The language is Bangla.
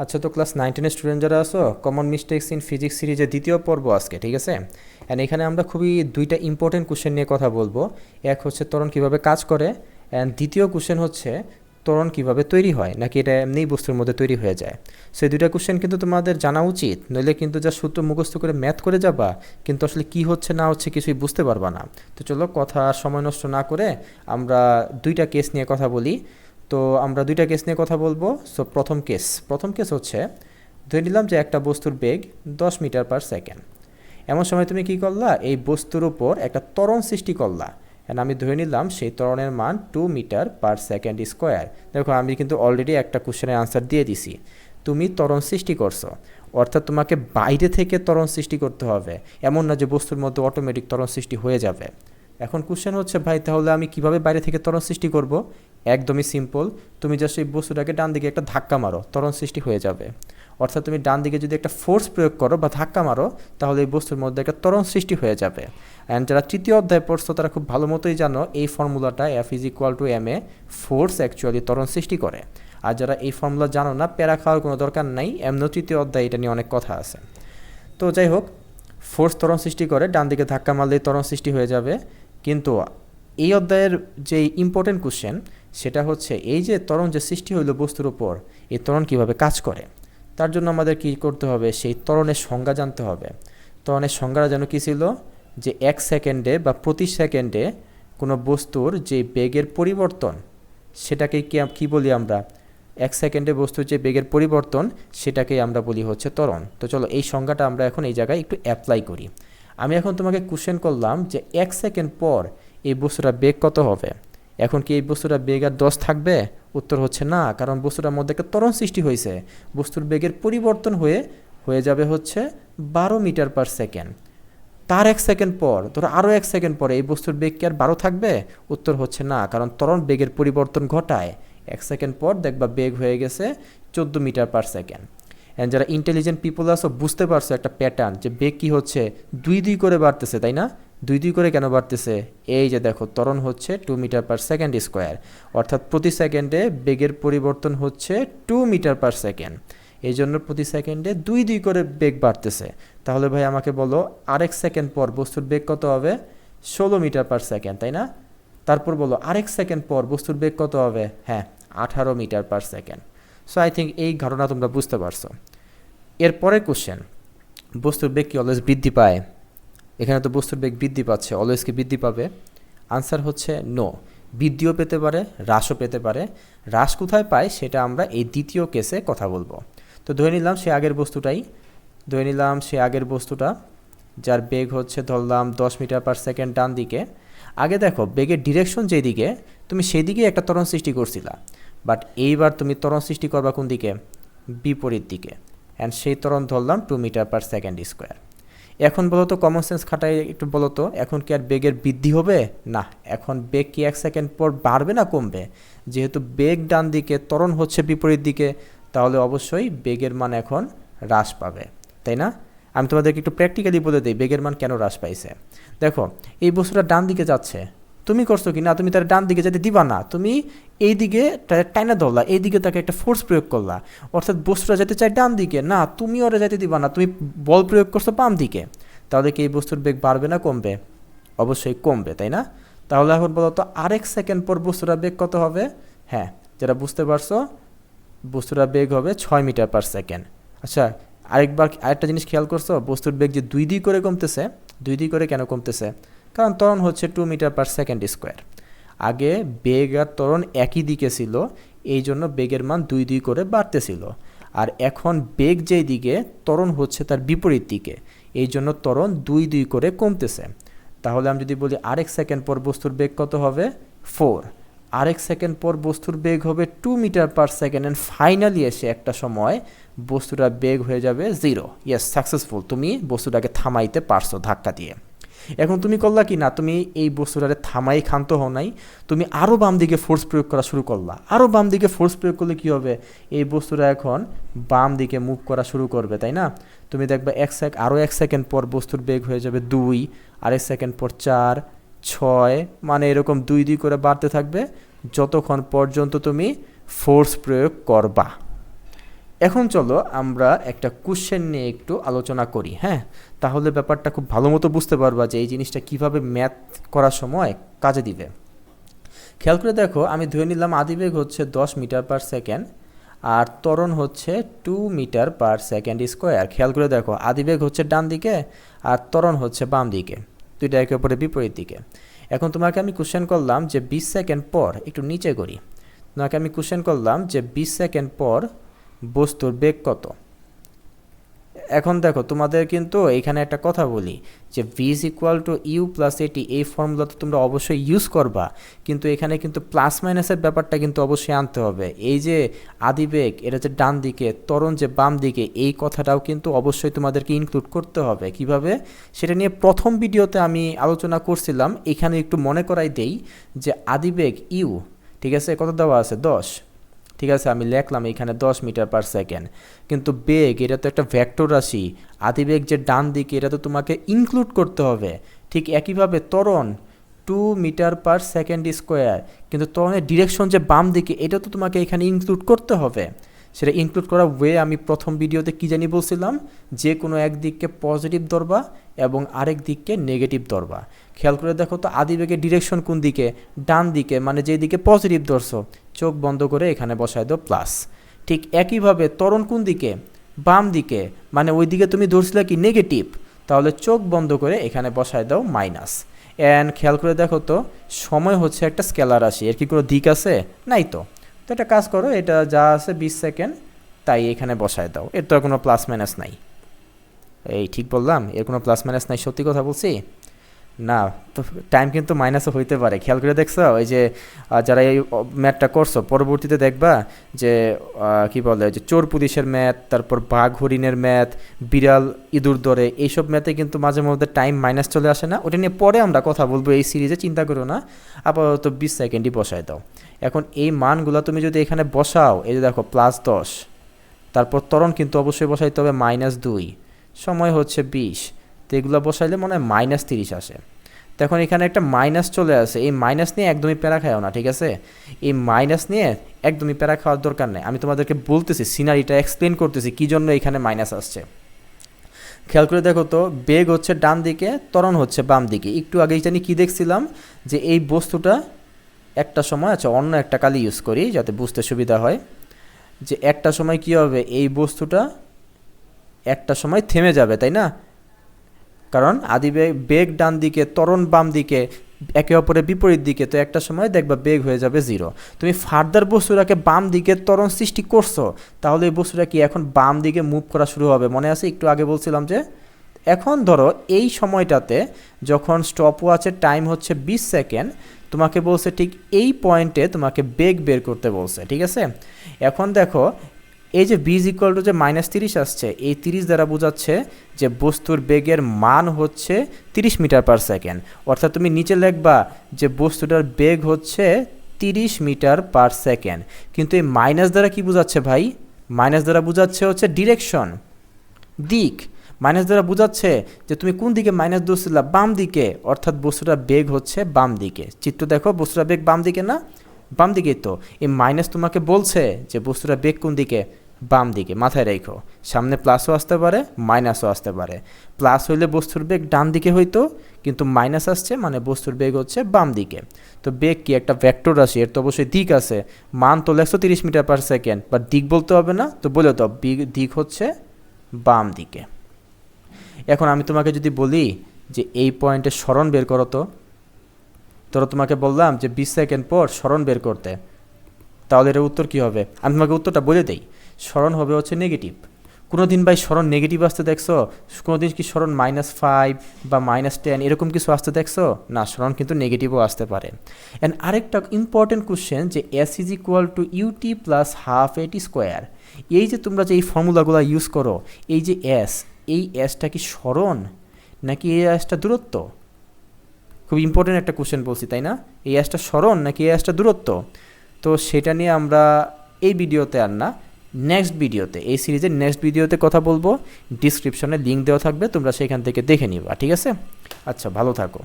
আচ্ছা তো ক্লাস নাইনটিনের স্টুডেন্ট যারা আসো কমন মিস্টেক্স ইন ফিজিক্স সিরিজের দ্বিতীয় পর্ব আজকে, ঠিক আছে? অ্যান্ড এখানে আমরা খুবই দুইটা ইম্পর্টেন্ট কোশ্চেন নিয়ে কথা বলব। এক হচ্ছে তরণ কীভাবে কাজ করে অ্যান্ড দ্বিতীয় কোশ্চেন হচ্ছে ত্বরণ কীভাবে তৈরি হয়, নাকি এটা এমনিই বস্তুর মধ্যে তৈরি হয়ে যায়। সো এই দুইটা কোশ্চেন কিন্তু তোমাদের জানা উচিত, নইলে কিন্তু যা সূত্র মুখস্থ করে ম্যাথ করে যাবা, কিন্তু আসলে কি হচ্ছে, না হচ্ছে কিছুই বুঝতে পারবা না। তো চলো, কথা সময় নষ্ট না করে আমরা দুইটা কেস নিয়ে কথা বলি। তো আমরা দুইটা কেস নিয়ে কথা বলব। সো প্রথম কেস প্রথম কেস হচ্ছে, ধরে নিলাম যে একটা বস্তুর বেগ দশ মিটার পার সেকেন্ড এমন সময় তুমি কি করলা? এই বস্তুর উপর একটা ত্বরণ সৃষ্টি করলা। অ্যান্ড আমি ধরে নিলাম সেই ত্বরণের মান two metre per second square দেখো, আমি কিন্তু অলরেডি একটা কোশ্চেনের আনসার দিয়ে দিছি। তুমি ত্বরণ সৃষ্টি করছ। অর্থাৎ তোমাকে বাইরে থেকে ত্বরণ সৃষ্টি করতে হবে। এমন না যে বস্তুর মধ্যে অটোমেটিক ত্বরণ সৃষ্টি হয়ে যাবে। এখন কোশ্চেন হচ্ছে, ভাই, তাহলে আমি কীভাবে বাইরে থেকে ত্বরণ সৃষ্টি করব? একদমই সিম্পল তুমি জাস্ট এই বস্তুটাকে ডান দিকে একটা ধাক্কা মারো তরণ সৃষ্টি হয়ে যাবে। অর্থাৎ তুমি ডান দিকে যদি একটা ফোর্স প্রয়োগ করো বা ধাক্কা মারো, তাহলে এই বস্তুর মধ্যে একটা তরণ সৃষ্টি হয়ে যাবে। অ্যান্ড যারা তৃতীয় অধ্যায় পড়ছো, তারা খুব ভালো মতোই জানো, এই ফর্মুলাটা F is equal to M A force actually তরণ সৃষ্টি করে। আর যারা এই ফর্মুলা জানো না, প্যারা খাওয়ার কোনো দরকার নাই এমন তৃতীয় অধ্যায়, এটা নিয়ে অনেক কথা আছে। তো যাই হোক ফোর্স তরণ সৃষ্টি করে, ডান দিকে ধাক্কা মারলেই তরণ সৃষ্টি হয়ে যাবে। কিন্তু এই অধ্যায়ের যে ইম্পর্টেন্ট কোশ্চেন সেটা হচ্ছে এই যে ত্বরণ যে সৃষ্টি হইল বস্তুর উপর, এই ত্বরণ কীভাবে কাজ করে? তার জন্য আমাদের কি করতে হবে? সেই ত্বরণের সংজ্ঞা জানতে হবে। ত্বরণের সংজ্ঞাটা যেন কী ছিল? যে এক সেকেন্ডে বা প্রতি সেকেন্ডে কোনো বস্তুর যে বেগের পরিবর্তন, সেটাকে কি কী বলি আমরা? এক সেকেন্ডে বস্তুর যে বেগের পরিবর্তন সেটাকেই আমরা বলি হচ্ছে ত্বরণ। তো চলো এই সংজ্ঞাটা আমরা এখন এই জায়গায় একটু অ্যাপ্লাই করি। আমি এখন তোমাকে কোশ্চেন করলাম যে এক সেকেন্ড পর এই বস্তুটা বেগ কত হবে? এখন কি এই বস্তুটা বেগ আর দশ থাকবে? উত্তর হচ্ছে না, কারণ বস্তুটার মধ্যে একটা ত্বরণ সৃষ্টি হয়েছে। বস্তুর বেগের পরিবর্তন হয়ে হয়ে যাবে হচ্ছে বারো মিটার পার সেকেন্ড। তার এক সেকেন্ড পর, ধরো আরও এক সেকেন্ড পরে এই বস্তুর বেগ কি আর বারো থাকবে? উত্তর হচ্ছে না, কারণ তরণ বেগের পরিবর্তন ঘটায়। এক সেকেন্ড পর দেখবা বেগ হয়ে গেছে চোদ্দ মিটার পার সেকেন্ড। অ্যান্ড যারা ইন্টেলিজেন্ট পিপল আসো বুঝতে পারছ একটা প্যাটার্ন যে বেগ কী হচ্ছে? দুই দুই করে বাড়তেছে, তাই না? দুই দুই করে কেন বাড়তেছে? এই যে দেখো, ত্বরণ হচ্ছে two metre per second square অর্থাৎ প্রতি সেকেন্ডে বেগের পরিবর্তন হচ্ছে টু মিটার পার সেকেন্ড এই জন্য প্রতি সেকেন্ডে দুই দুই করে বেগ বাড়তেছে। তাহলে ভাই আমাকে বলো, আরেক সেকেন্ড পর বস্তুর বেগ কত হবে? ষোলো মিটার পার সেকেন্ড তাই না? তারপর বলো, আরেক সেকেন্ড পর বস্তুর বেগ কত হবে? হ্যাঁ আঠারো metre per second so I think এই ঘটনা তোমরা বুঝতে পারছ। এরপরে কোশ্চেন বস্তুর বেগ কি অলওয়েজ বৃদ্ধি পায়? এখানে তো বস্তুর বেগ বৃদ্ধি পাচ্ছে অলওয়েজ কি বৃদ্ধি পাবে? আনসার হচ্ছে নো বৃদ্ধিও পেতে পারে, হ্রাসও পেতে পারে। হ্রাস কোথায় পায় সেটা আমরা এই দ্বিতীয় কেসে কথা বলব। তো ধরে নিলাম সে আগের বস্তুটাই। ধরে নিলাম সে আগের বস্তুটা, যার বেগ হচ্ছে ধরলাম দশ মিটার পার সেকেন্ড ডান দিকে। আগে দেখো, বেগের ডিরেকশন যেদিকে, তুমি সেদিকে একটা তরণ সৃষ্টি করছিলা। বাট এইবার তুমি তরণ সৃষ্টি করবা কোন দিকে? বিপরীত দিকে। অ্যান্ড সেই তরণ ধরলাম two metre per second square এখন বলো তো কমন সেন্স খাটাই একটু বলো তো, এখন কি আর বেগের বৃদ্ধি হবে? না, এখন বেগ কি এক সেকেন্ড পর বাড়বে না কমবে? যেহেতু বেগ ডান দিকে ত্বরণ হচ্ছে বিপরীত দিকে, তাহলে অবশ্যই বেগের মান এখন হ্রাস পাবে, তাই না? আমি তোমাদেরকে একটু প্র্যাকটিক্যালি বলে দিই, বেগের মান কেন হ্রাস পাইছে? দেখো, এই বস্তুটা ডান দিকে যাচ্ছে তুমি করছ কি? না, তুমি তার ডান দিকে যেতে দিবা না। তুমি এই দিকে টাইনা ধরলা, এই দিকে তাকে একটা ফোর্স প্রয়োগ করলা। অর্থাৎ বস্তুটা যেতে চায় ডান দিকে। না, তুমি ওরা যেতে দিবা না, তুমি বল প্রয়োগ করছ বাম দিকে। তাহলে কি এই বস্তুর বেগ বাড়বে না কমবে? অবশ্যই কমবে, তাই না? তাহলে এখন বলো তো আরেক সেকেন্ড পর বস্তুটার বেগ কত হবে? হ্যাঁ যেটা বুঝতে পারছ, বস্তুটার বেগ হবে ছয় মিটার পার সেকেন্ড আচ্ছা আরেকবার আরেকটা জিনিস খেয়াল করছ? বস্তুর বেগ যে দুই দুই করে কমতেছে, দুই দুই করে কেন কমতেছে? কারণ ত্বরণ হচ্ছে two metre per second square আগে বেগ আর ত্বরণ একই দিকে ছিল, এই জন্য বেগের মান দুই দুই করে বাড়তেছিল। আর এখন বেগ যেই দিকে, ত্বরণ হচ্ছে তার বিপরীত দিকে, এই জন্য ত্বরণ দুই দুই করে কমতেছে। তাহলে আমি যদি বলি আরেক সেকেন্ড পর বস্তুর বেগ কত হবে? ফোর আরেক সেকেন্ড পর বস্তুর বেগ হবে two metre per second and finally এসে একটা সময় বস্তুটার বেগ হয়ে যাবে জিরো ইয়েস সাকসেসফুল তুমি বস্তুটাকে থামাইতে পারছ ধাক্কা দিয়ে। এখন তুমি করলা কি? না, তুমি এই বস্তুটারে থামাই ক্ষান্ত হও নাই। তুমি আরও বাম দিকে ফোর্স প্রয়োগ করা শুরু করলা। আরও বাম দিকে ফোর্স প্রয়োগ করলে কি হবে? এই বস্তুটা এখন বাম দিকে মুভ করা শুরু করবে, তাই না? তুমি দেখবে এক সেক আরও এক সেকেন্ড পর বস্তুর বেগ হয়ে যাবে দুই আরেক সেকেন্ড পর চার, ছয় মানে এরকম দুই দুই করে বাড়তে থাকবে। যতক্ষণ পর্যন্ত তুমি ফোর্স প্রয়োগ করবা। এখন চলো আমরা একটা কোশ্চেন নিয়ে একটু আলোচনা করি হ্যাঁ? তাহলে ব্যাপারটা খুব ভালো মতো বুঝতে পারবা যে এই জিনিসটা কীভাবে ম্যাথ করার সময় কাজে দিবে। খেয়াল করে দেখো, আমি ধরে নিলাম আদিবেগ হচ্ছে দশ মিটার পার সেকেন্ড আর ত্বরণ হচ্ছে two metre per second square খেয়াল করে দেখো আদিবেগ হচ্ছে ডান দিকে আর ত্বরণ হচ্ছে বাম দিকে, দুইটা একে অপরের বিপরীত দিকে। এখন তোমাকে আমি কোশ্চেন করলাম যে বিশ সেকেন্ড পর, একটু নিচে করি। তোমাকে আমি কোশ্চেন করলাম যে বিশ সেকেন্ড পর বস্তুর বেগ কত? এখন দেখো, তোমাদের কিন্তু এখানে একটা কথা বলি, যে V is equal to U plus at এই ফর্মুলা তো তোমরা অবশ্যই ইউজ করবা, কিন্তু এখানে কিন্তু প্লাস মাইনাসের ব্যাপারটা কিন্তু অবশ্যই আনতে হবে। এই যে আদিবেগ এটা যে ডান দিকে, ত্বরণ যে বাম দিকে, এই কথাটাও কিন্তু অবশ্যই তোমাদেরকে ইনক্লুড করতে হবে। কীভাবে? সেটা নিয়ে প্রথম ভিডিওতে আমি আলোচনা করছিলাম, এখানে একটু মনে করাই দেই, যে আদিবেগ ইউ ঠিক আছে, কত দেওয়া আছে? দশ। ঠিক আছে, আমি লিখলাম এখানে দশ মিটার পার সেকেন্ড কিন্তু বেগ, এটা তো একটা ভ্যাক্টর রাশি। আদিবেগ যে ডান দিকে, এটা তো তোমাকে ইনক্লুড করতে হবে। ঠিক একইভাবে ত্বরণ two metre per second square কিন্তু ত্বরণের ডিরেকশন যে বাম দিকে, এটা তো তোমাকে এখানে ইনক্লুড করতে হবে। সেটা ইনক্লুড করা ওয়ে আমি প্রথম ভিডিওতে কী জানি বলছিলাম, যে কোনো এক দিককে পজিটিভ ধরবা এবং আরেক দিককে নেগেটিভ ধরবা। খেয়াল করে দেখো তো আদিবেগের ডিরেকশন কোন দিকে? ডান দিকে মানে যেই দিকে পজিটিভ ধরছো, চোখ বন্ধ করে এখানে বসায় দাও প্লাস ঠিক একইভাবে তরণ কোন দিকে? বাম দিকে মানে ওই দিকে তুমি ধরছিলে কি নেগেটিভ তাহলে চোখ বন্ধ করে এখানে বসায় দাও মাইনাস অ্যান্ড খেয়াল করে দেখো তো, সময় হচ্ছে একটা স্কেলার রাশি, এর কি কোনো দিক আছে? নাই তো। তো একটা কাজ করো, এটা যা আছে বিশ সেকেন্ড, তাই এখানে বসায় দাও। এর তো কোনো প্লাস মাইনাস নাই। এই ঠিক বললাম, এর কোনো প্লাস মাইনাস নাই, সত্যি কথা বলছি? না, তো টাইম কিন্তু মাইনাসও হইতে পারে। খেয়াল করে দেখছ? ওই যে যারা এই ম্যাথটা করছ, পরবর্তীতে দেখবা যে কি বলে, যে চোর পুলিশের ম্যাথ তারপর বাঘ হরিণের ম্যাথ বিড়াল, ইঁদুর দরে এইসব ম্যাথে কিন্তু মাঝে মধ্যে টাইম মাইনাস চলে আসে না। ওটা নিয়ে পরে আমরা কথা বলব এই সিরিজে চিন্তা করো না। আপাতত বিশ সেকেন্ডই বসায় দাও। এখন এই মানগুলো তুমি যদি এখানে বসাও, এই যে দেখো প্লাস দশ, তারপর তরণ কিন্তু অবশ্যই বসাইতে হবে মাইনাস দুই, সময় হচ্ছে বিশ, তো এগুলো বসাইলে মনে হয় মাইনাস তিরিশ আসে। তখন এখানে একটা মাইনাস চলে আসে। এই মাইনাস নিয়ে একদমই প্যারা খাও না, ঠিক আছে? এই মাইনাস নিয়ে একদমই প্যারা খাওয়ার দরকার নেই। আমি তোমাদেরকে বলতেছি সিনারিটা এক্সপ্লেন করতেছি কী জন্য এখানে মাইনাস আসছে। খেয়াল করে দেখো তো, বেগ হচ্ছে ডান দিকে, ত্বরণ হচ্ছে বাম দিকে। একটু আগে জানি কী দেখছিলাম? যে এই বস্তুটা একটা সময় আচ্ছা অন্য একটা কালি ইউজ করি যাতে বুঝতে সুবিধা হয়। যে একটা সময় কী হবে? এই বস্তুটা একটা সময় থেমে যাবে, তাই না? কারণ আদি বেগ বেগ ডান দিকে তরণ বাম দিকে, একে অপরের বিপরীত দিকে, তো একটা সময় দেখবা বেগ হয়ে যাবে জিরো তুমি ফার্দার বস্তুটাকে বাম দিকে ত্বরণ সৃষ্টি করছ, তাহলে এই বস্তুটা কি এখন বাম দিকে মুভ করা শুরু হবে? মনে আছে? একটু আগে বলছিলাম যে, এখন ধরো এই সময়টাতে যখন স্টপ ওয়াচের টাইম হচ্ছে বিশ সেকেন্ড তোমাকে বলছে ঠিক এই পয়েন্টে তোমাকে বেগ বের করতে বলছে, ঠিক আছে? এখন দেখো এই যে বিজ ইকুয়াল টু যে মাইনাস তিরিশ আসছে, এই তিরিশ দ্বারা বোঝাচ্ছে যে বস্তুর বেগের মান হচ্ছে তিরিশ মিটার পার সেকেন্ড অর্থাৎ তুমি নিচে লিখবা যে বস্তুটার বেগ হচ্ছে তিরিশ মিটার পার সেকেন্ড কিন্তু এই মাইনাস দ্বারা কি বোঝাচ্ছে ভাই? মাইনাস দ্বারা বোঝাচ্ছে হচ্ছে ডিরেকশন দিক। মাইনাস দ্বারা বোঝাচ্ছে যে তুমি কোন দিকে মাইনাস দোষছিলা বাম দিকে। অর্থাৎ বস্তুটার বেগ হচ্ছে বাম দিকে। চিত্র দেখো, বস্তুটার বেগ বাম দিকে না? বাম দিকেই তো। এই মাইনাস তোমাকে বলছে যে বস্তুটার বেগ কোন দিকে? বাম দিকে, মাথায় রেখো। সামনে প্লাসও আসতে পারে মাইনাসও আসতে পারে। প্লাস হইলে বস্তুর বেগ ডান দিকে হইতো, কিন্তু মাইনাস আসছে মানে বস্তুর বেগ হচ্ছে বাম দিকে। তো বেগ কি একটা ভেক্টর রাশি? এর তো অবশ্যই দিক আছে। মান তো একশো তিরিশ মিটার পার সেকেন্ড বা দিক বলতে হবে না। তো বলে তো দিক হচ্ছে বাম দিকে। এখন আমি তোমাকে যদি বলি যে এই পয়েন্টে স্মরণ বের করো তো। তোরা তোমাকে বললাম যে বিশ সেকেন্ড পর স্মরণ বের করতে। তাহলে এর উত্তর কী হবে? আমি তোমাকে উত্তরটা বলে দেই। স্মরণ হবে হচ্ছে নেগেটিভ কোনো দিন ভাই স্মরণ নেগেটিভ আসতে দেখছ? কোনো দিন কি স্মরণ মাইনাস ফাইভ বা মাইনাস টেন এরকম কিছু আসতে দেখছ? না, স্মরণ কিন্তু নেগেটিভও আসতে পারে। অ্যান্ড আরেকটা ইম্পর্টেন্ট কোশ্চেন যে S is equal to ut plus half at square এই যে তোমরা যে এই ফর্মুলাগুলো ইউজ করো, এই যে এস এই এসটা কি স্মরণ? নাকি এই এসটা দূরত্ব? খুব ইম্পর্টেন্ট একটা কোশ্চেন বলছি, তাই না? এই অ্যাসটা স্মরণ নাকি এই অ্যাসটা দূরত্ব? তো সেটা নিয়ে আমরা এই ভিডিওতে আর না। নেক্সট ভিডিওতে এই সিরিজের নেক্সট ভিডিওতে কথা বলব। ডিসক্রিপশনে লিঙ্ক দেওয়া থাকবে, তোমরা সেখান থেকে দেখে নিবা, ঠিক আছে? আচ্ছা ভালো থাকো।